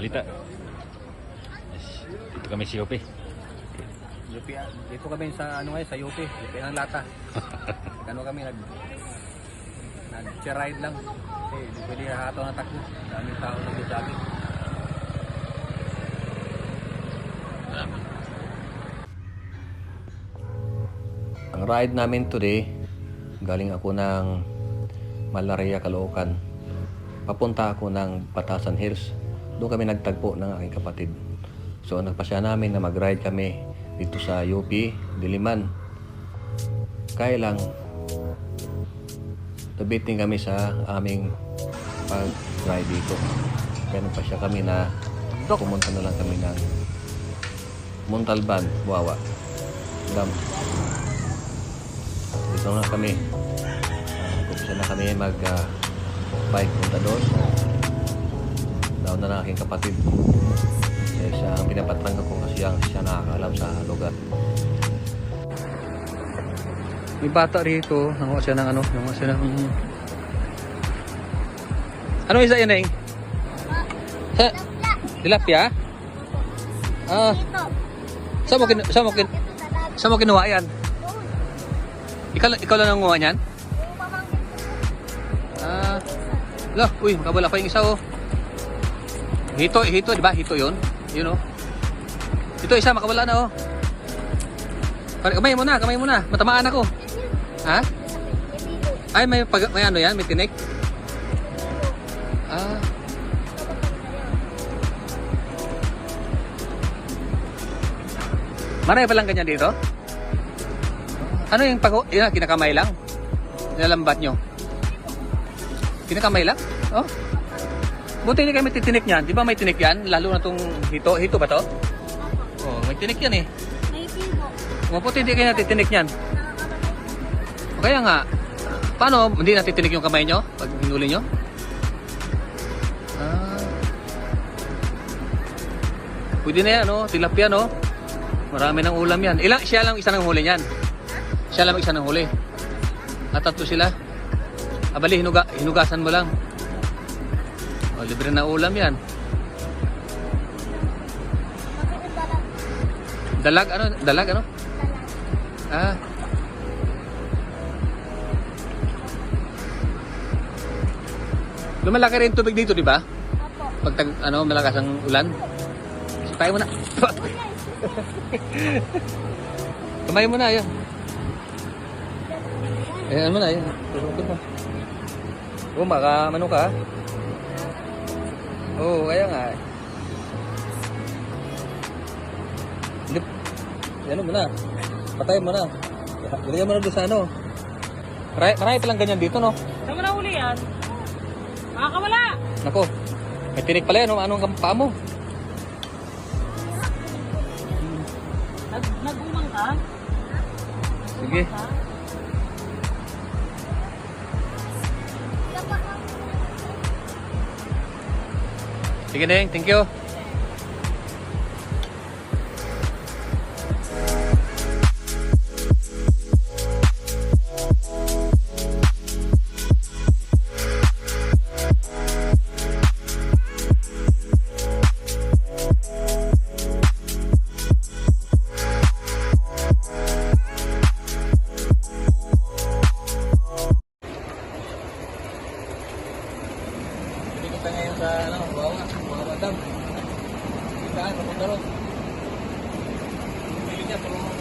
Salita. Yes. Dito kami si Yope. UP, dito kami sa ano ngayon, sa UP, UP ng lata. ano kami nag nag-ride lang. Kasi hindi pwede hataw ng takbo. Daming tao nag-jogging. Ang ride namin today, galing ako ng Malaria, Caloocan. Papunta ako ng Batasan Hills. Doon kami nagtagpo ng aking kapatid. So nagpasya namin na mag-ride kami dito sa UP, Diliman. Kaya lang, nabiting kami sa aming pag-ride dito. Kaya nagpasya kami na pumunta na lang kami ng Montalban, Buawa. Dam. Dito na kami. Uh, Kumpisa na kami mag ah, bike punta doon. Daw na ng aking kapatid. Eh, siya ang pinapatangga ko kasi siya, siya nakakaalam sa lugar. May bata rito, nanguha siya ng ano, nanguha siya ng... Ano isa yan, Eng? Sa... Tilapia? Ah, saan mo, kin saan mo, kin sa mo kinuha yan? Ikaw, ikaw lang nanguha niyan? Ah, la, uy, makabala pa yung isa, oh. Hito, hito, di ba? Hito yun. Yun, oh. Ito, isa, makabala na, oh. Kamay mo na, kamay mo na. Matamaan ako. Ha? Ay, may, pag, may ano yan? May tinik? Ah. Marami palang ganyan dito? Ano yung pag yun, kinakamay lang? Nilalambat nyo? Kinakamay lang? Oh? Buti hindi kayo may titinik niyan. Di ba may tinik yan? Lalo na tong hito. Hito ba to? Oh, may tinik yan eh. May tigo. Mabuti hindi kayo natitinik niyan. O Kaya nga, paano hindi natitinik yung kamay nyo pag hinuli nyo? Ah. Pwede na yan, no? Tilapia, no? Marami ng ulam yan. Ilang, siya lang isa ng huli niyan. Siya lang isa ng huli. At tatlo sila. Abali, hinuga, hinugasan mo lang. O, libre na ulam yan. Dalag? Ano? Dalag, ano? Dalag. Ah. Lumalaki rin tubig dito, di ba? Opo. Pag tag, ano, malakas ang ulan. Tayo muna. Kamay mo na, yun. Ayan mo na, yun. Turukin mo. Oo, maka, ano ka? Oo, kaya nga. Hindi, ano mo na. Patay mo na. Ilagay mo na doon sa ano. Marami, marami palang ganyan dito, no? Saan mo nahuli yan? Makakawala! Nako, may tinik pala yan, no? Anong ang paa mo? Nag nagumang ka? Sige. Ha? Sige, Neng. Thank you. Hindi kita ngayon sa ano, Bawa, Bawa Dam. Kita, papunta ron. Pili niya, pero